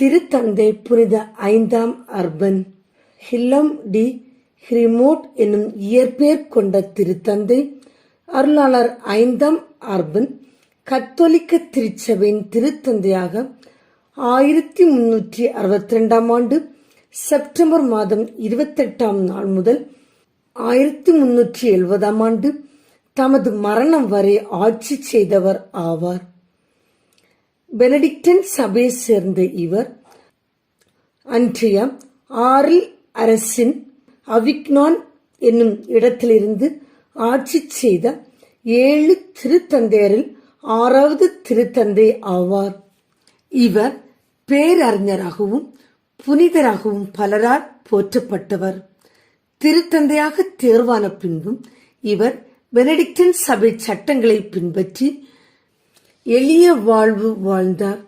திருத்தந்தை புனித ஐந்தாம் அர்பன். ஹில்லம் டி ஹிரிமோட் என்னும் இயற்பெயர் கொண்ட திருத்தந்தை அருளாளர் ஐந்தாம் அர்பன் கத்தோலிக்க திருச்சபையின் திருத்தந்தையாக ஆயிரத்தி முன்னூற்றி அறுபத்தி ரெண்டாம் ஆண்டு செப்டம்பர் மாதம் இருபத்தெட்டாம் நாள் முதல் ஆயிரத்தி முன்னூற்றி எழுபதாம் ஆண்டு தமது மரணம் வரை ஆட்சி செய்தவர் ஆவார். பெனடிக்டன் சபையை சேர்ந்த இவர் அன்றைய ஆறில் அரசின் அவிக்னான் என்னும் இடத்திலிருந்து ஆட்சி செய்த ஏழு திருத்தந்தையரில் ஆறாவது திருத்தந்தை ஆவார். இவர் பேரறிஞராகவும் புனிதராகவும் பலரால் போற்றப்பட்டவர். திருத்தந்தையாக தேர்வான பின்பும் இவர் பெனடிக்டன் சபை சட்டங்களை பின்பற்றி எளிய வாழ்வு வாழ்ந்தார்.